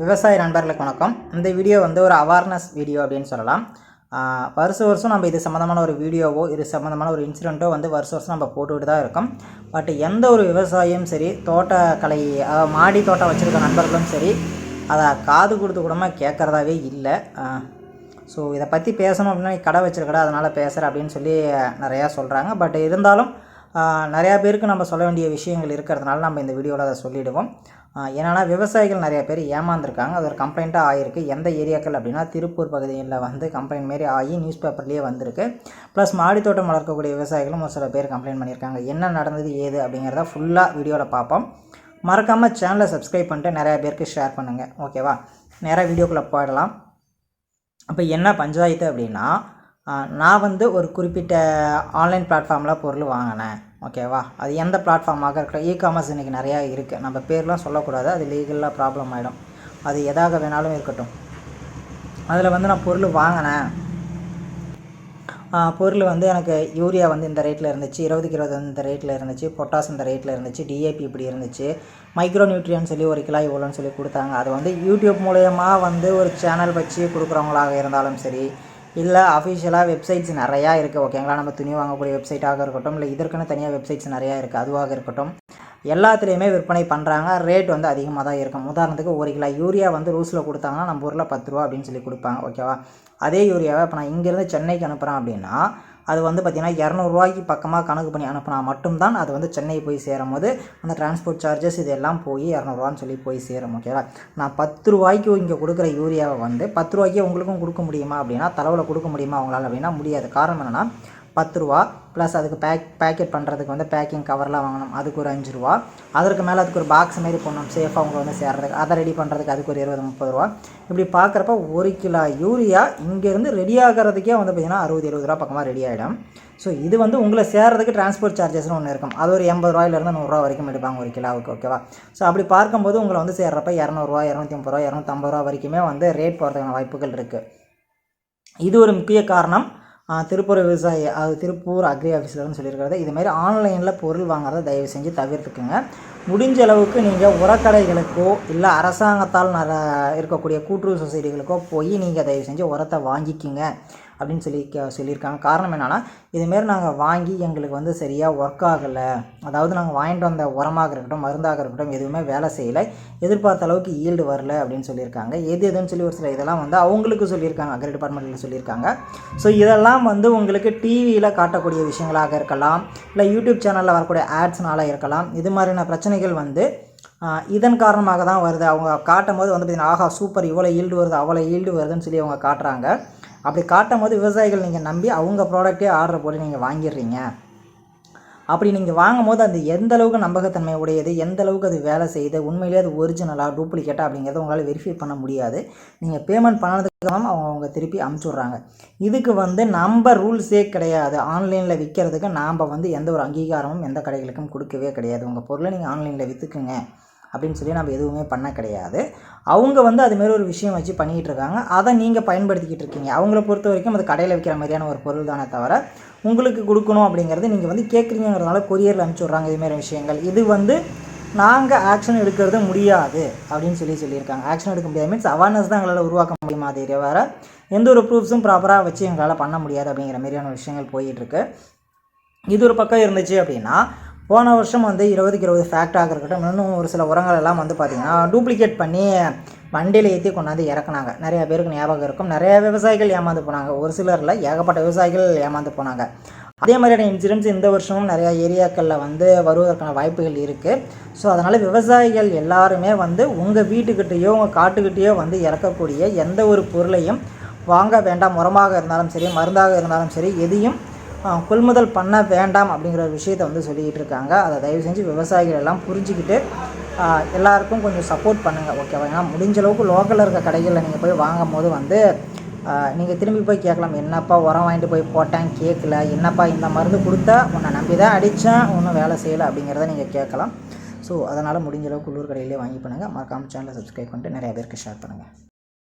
விவசாய நண்பர்களுக்கு வணக்கம். இந்த வீடியோ வந்து ஒரு அவேர்னஸ் வீடியோ அப்படின்னு சொல்லலாம். வருஷ வருஷம் வருஷம் நம்ம இது சம்மந்தமான ஒரு வீடியோவோ இது சம்மந்தமான ஒரு இன்சிடெண்ட்டோ வந்து வருஷ வருஷம் நம்ம போட்டுக்கிட்டு தான் இருக்கோம். பட் எந்த ஒரு விவசாயியும் சரி தோட்டக்கலை அதாவது மாடி தோட்டம் வச்சுருக்க நண்பர்களும் சரி அதை காது கொடுத்து கூடமாக கேட்குறதாவே இல்லை. ஸோ இதை பற்றி பேசணும் அப்படின்னா கடை வச்சுருக்கடா அதனால் பேசுகிற அப்படின்னு சொல்லி நிறையா சொல்கிறாங்க பட் இருந்தாலும் நிறையா பேருக்கு நம்ம சொல்ல வேண்டிய விஷயங்கள் இருக்கிறதுனால நம்ம இந்த வீடியோவில் அதை சொல்லிவிடுவோம் என்னென்னா விவசாயிகள் நிறைய பேர் ஏமாந்துருக்காங்க. அது ஒரு கம்ப்ளைண்ட்டாக ஆகிருக்கு எந்த ஏரியாக்கள் அப்படின்னா திருப்பூர் பகுதியில் வந்து கம்ப்ளைண்ட் மாரி ஆகி நியூஸ் பேப்பர்லேயே வந்திருக்கு. ப்ளஸ் மாடி தோட்டம் வளர்க்கக்கூடிய விவசாயிகளும் ஒரு சில பேர் கம்ப்ளைண்ட் பண்ணியிருக்காங்க. என்ன நடந்தது ஏது அப்படிங்கிறத ஃபுல்லாக வீடியோவில் பார்ப்போம். மறக்காமல் சேனலை சப்ஸ்கிரைப் பண்ணிட்டு நிறைய பேருக்கு ஷேர் பண்ணுங்கள் ஓகேவா நேராக வீடியோக்குள்ளே போயிடலாம். அப்போ என்ன பஞ்சாயத்து அப்படின்னா நான் வந்து ஒரு குறிப்பிட்ட ஆன்லைன் பிளாட்ஃபார்மில் பொருள் வாங்கினேன். ஓகேவா? அது எந்த பிளாட்ஃபார்மாக இருக்கிற இ காமர்ஸ் இன்றைக்கி நிறையா இருக்குது நம்ம பேர்லாம் சொல்லக்கூடாது அது லீகலாக ப்ராப்ளம் ஆகிடும் அது எதாக வேணாலும் இருக்கட்டும். அதில் வந்து நான் பொருள் வாங்கினேன். பொருள் வந்து எனக்கு யூரியா வந்து இந்த ரேட்டில் இருந்துச்சு இருபதுக்கு இருபது வந்து இந்த ரேட்டில் இருந்துச்சு பொட்டாஸ் இந்த ரேட்டில் இருந்துச்சு டிஏபி இப்படி இருந்துச்சு. மைக்ரோ நியூட்ரியன் சொல்லி ஒரு கிலோ இவ்வளோன்னு சொல்லி கொடுத்தாங்க. அது வந்து யூடியூப் மூலயமா வந்து ஒரு சேனல் வச்சு கொடுக்குறவங்களாக இருந்தாலும் சரி இல்லை அஃபிஷியலாக வெப்சைட்ஸ் நிறையா இருக்குது ஓகேங்களா நம்ம துணி வாங்கக்கூடிய வெப்சைட்டாக இருக்கட்டும் இல்லை இதற்குன்னு தனியாக வெப்சைட்ஸ் நிறையா இருக்குது அதுவாக இருக்கட்டும். எல்லாத்துலேயுமே விற்பனை பண்ணுறாங்க ரேட் வந்து அதிகமாக தான் இருக்கும். உதாரணத்துக்கு ஒரு கிலோ யூரியா வந்து ரூஸில் கொடுத்தாங்கன்னா நம்ம ஊரில் பத்து ரூபா அப்படின்னு சொல்லி கொடுப்பாங்க ஓகேவா அதே யூரியாவை இப்போ நான் இங்கேருந்து சென்னைக்கு அனுப்புகிறேன் அப்படின்னா அது வந்து பார்த்திங்கன்னா இரநூறுவாய்க்கு பக்கமாக கணக்கு பண்ணி அனுப்புனா மட்டும்தான் அது வந்து சென்னை போய் சேரும் போது அந்த டிரான்ஸ்போர்ட் சார்ஜஸ் இதெல்லாம் போய் இரநூறுவான்னு சொல்லி போய் சேரும் ஓகேவா நான் பத்து ரூபாய்க்கு இங்கே கொடுக்குற யூரியாவை வந்து பத்து ரூபாய்க்கே உங்களுக்கும் கொடுக்க முடியுமா அப்படின்னா தலைவில் கொடுக்க முடியுமா அவங்களால அப்படின்னா முடியாது. காரணம் என்னென்னா பத்து ரூபா ப்ளஸ் அதுக்கு பேக் பேக்கெட் பண்ணுறதுக்கு வந்து பேக்கிங் கவர்லாம் வாங்கணும். அதுக்கு ஒரு அஞ்சு ரூபா அதற்கு மேலே அதுக்கு ஒரு பாக்ஸ் மாரி போடணும். சேஃபாக அவங்க வந்து சேர்றதுக்கு. அதை ரெடி பண்ணுறதுக்கு அதுக்கு ஒரு இருபது முப்பது ரூபா இப்படி பார்க்குறப்ப ஒரு கிலோ யூரியா இங்கேருந்து ரெடி ஆகிறதுக்கே வந்து பார்த்திங்கன்னா அறுபது எழுபது ரூபா பக்கமாக ரெடி ஆகிடும் ஸோ இது வந்து உங்களை சேர்றதுக்கு டிரான்ஸ்போர்ட் சார்ஜஸ்னு ஒன்று இருக்கும். அது ஒரு எண்பது ரூபாயிலேருந்து நூறுரூவா வரைக்கும் எடுப்பாங்க ஒரு கிலோவுக்கு ஓகேவா ஸோ அப்படி பார்க்கும்போது உங்களை வந்து சேர்றப்ப இரநூறுவா இரநூத்தி ஐம்பது ரூபா இரநூத்தம்பது ரூபா வரைக்குமே வந்து ரேட் போகிறதுக்கான வாய்ப்புகள் இருக்குது இது ஒரு முக்கிய காரணம். திருப்பூர் விவசாயி அது திருப்பூர் அக்ரி ஆஃபீஸர்னு சொல்லியிருக்கிறது. இதுமாரி ஆன்லைனில் பொருள் வாங்குறத தயவு செஞ்சு தவிர்த்துக்குங்க. முடிஞ்ச அளவுக்கு நீங்கள் உரக்கடைகளுக்கோ இல்லை அரசாங்கத்தால் நர இருக்கக்கூடிய கூட்டுறவு சொசைட்டிகளுக்கோ போய் நீங்கள் தயவு செஞ்சு உரத்தை வாங்கிக்கிங்க. அப்படின்னு சொல்லி க- சொல்லியிருக்காங்க. காரணம் என்னென்னா இதுமாரி நாங்கள் வாங்கி எங்களுக்கு வந்து சரியாக ஒர்க் ஆகலை. அதாவது நாங்கள் வாங்கிட்டு வந்த உரமாக இருக்கட்டும் மருந்தாக இருக்கட்டும் எதுவுமே வேலை செய்யலை. எதிர்பார்த்த அளவுக்கு ஈல்டு வரல அப்படின்னு சொல்லியிருக்காங்க. எது எதுன்னு சொல்லி ஒரு சில இதெல்லாம் வந்து அவங்களுக்கு சொல்லியிருக்காங்க அக்ரி டிபார்ட்மெண்ட்டில் சொல்லியிருக்காங்க. ஸோ இதெல்லாம் வந்து உங்களுக்கு டிவியில் காட்டக்கூடிய விஷயங்களாக இருக்கலாம் இல்லை யூடியூப் சேனலில் வரக்கூடிய ஆட்ஸ்னால இருக்கலாம். இது மாதிரியான பிரச்சனைகள் வந்து இதன் காரணமாக தான் வருது. அவங்க காட்டும் போது வந்து பார்த்திங்கன்னா ஆஹா சூப்பர் இவ்வளோ ஈல்டு வருது அவ்வளோ ஈல்டு வருதுன்னு சொல்லி அவங்க காட்டுறாங்க. அப்படி காட்டும் போது விவசாயிகள் நீங்கள் நம்பி அவங்க ப்ராடக்ட்டே ஆர்டர் போட்டு நீங்கள் வாங்கிடுறீங்க. அப்படி நீங்கள் வாங்கும்போது அது எந்த அளவுக்கு நம்பகத்தன்மை உடையது எந்த அளவுக்கு அது வேலை செய்யுது உண்மையிலே அது ஒரிஜினலாக டூப்ளிகேட்டா அப்படிங்கிறத உங்களால் வெரிஃபை பண்ண முடியாது. நீங்கள் பேமெண்ட் பண்ணதுக்கு அவங்க அவங்க திருப்பி அமுச்சு விட்றாங்க இதுக்கு வந்து நம்ம ரூல்ஸே கிடையாது. ஆன்லைனில் விற்கிறதுக்கு நாம் வந்து எந்த ஒரு அங்கீகாரமும் எந்த கடைகளுக்கும் கொடுக்கவே கிடையாது. உங்கள் பொருளை நீங்கள் ஆன்லைனில் விற்றுக்குங்க அப்படின்னு சொல்லி நம்ம எதுவுமே பண்ண கிடையாது. அவங்க வந்து அதுமாரி ஒரு விஷயம் வச்சு பண்ணிகிட்டு இருக்காங்க. அதை நீங்கள் பயன்படுத்திக்கிட்டு இருக்கீங்க. அவங்கள பொறுத்த வரைக்கும் அது கடையில் விற்கிற மாதிரியான ஒரு பொருள் தானே தவிர உங்களுக்கு கொடுக்கணும் அப்படிங்கிறது நீங்கள் வந்து கேட்குறீங்கிறதுனால கொரியரில் அனுப்பிச்சி விட்றாங்க இதுமாரி விஷயங்கள். இது வந்து நாங்கள் ஆக்ஷன் எடுக்கிறது முடியாது அப்படின்னு சொல்லி சொல்லியிருக்காங்க. ஆக்ஷன் எடுக்க முடியாது. மீன்ஸ் அவேர்னஸ் தான் எங்களால் உருவாக்க முடியுமா தவிர வேறு எந்த ஒரு ப்ரூஃப்ஸும் ப்ராப்பராக வச்சு எங்களால் பண்ண முடியாது அப்படிங்கிற மாதிரியான விஷயங்கள் போயிட்டுருக்கு இது ஒரு பக்கம் இருந்துச்சு அப்படின்னா போன வருஷம் வந்து இருபதுக்கு இருபது ஃபேக்டாக இருக்கட்டும். இன்னும் ஒரு சில உரங்கள் எல்லாம் வந்து பார்த்திங்கன்னா டூப்ளிகேட் பண்ணி வண்டியில் ஏற்றி கொண்டாந்து இறக்குனாங்க. நிறைய பேருக்கு ஞாபகம் இருக்கும். நிறைய விவசாயிகள் ஏமாந்து போனாங்க. ஒரு சிலரில் ஏகப்பட்ட விவசாயிகள் ஏமாந்து போனாங்க. அதே மாதிரியான இன்சூரன்ஸ் இந்த வருஷமும் நிறையா ஏரியாக்களில் வந்து வருவதற்கான வாய்ப்புகள் இருக்குது ஸோ அதனால் விவசாயிகள் எல்லாருமே வந்து உங்கள் வீட்டுக்கிட்டேயோ உங்கள் காட்டுக்கிட்டேயோ வந்து இறக்கக்கூடிய எந்த ஒரு பொருளையும் வாங்க வேண்டாம். உரமாக இருந்தாலும் சரி மருந்தாக இருந்தாலும் சரி எதையும் கொள்முதல் பண்ண வேண்டாம் அப்படிங்கிற ஒரு விஷயத்தை வந்து சொல்லிக்கிட்டு இருக்காங்க. அதை தயவு செஞ்சு விவசாயிகள் எல்லாம் புரிஞ்சுக்கிட்டு எல்லாருக்கும் கொஞ்சம் சப்போர்ட் பண்ணுங்கள் ஓகேவா ஏன்னா முடிஞ்ச அளவுக்கு லோக்கலில் இருக்க கடைகளில் நீங்கள் போய் வாங்கும் போது வந்து நீங்கள் திரும்பி போய் கேட்கலாம். என்னப்பா உரம் வாங்கிட்டு போய் போட்டேன் கேட்கல. என்னப்பா இந்த மருந்து கொடுத்தா? உன்னை நம்பி தான் அடித்தேன் ஒன்றும் வேலை செய்யலை அப்படிங்கிறத நீங்கள் கேட்கலாம். ஸோ அதனால் முடிஞ்ச அளவுக்கு உள்ளூர் கடையிலே வாங்கி பண்ணுங்கள் மறக்காமல் சேனலை சப்ஸ்கிரைப் பண்ணிட்டு நிறைய பேருக்கு ஷேர் பண்ணுங்கள்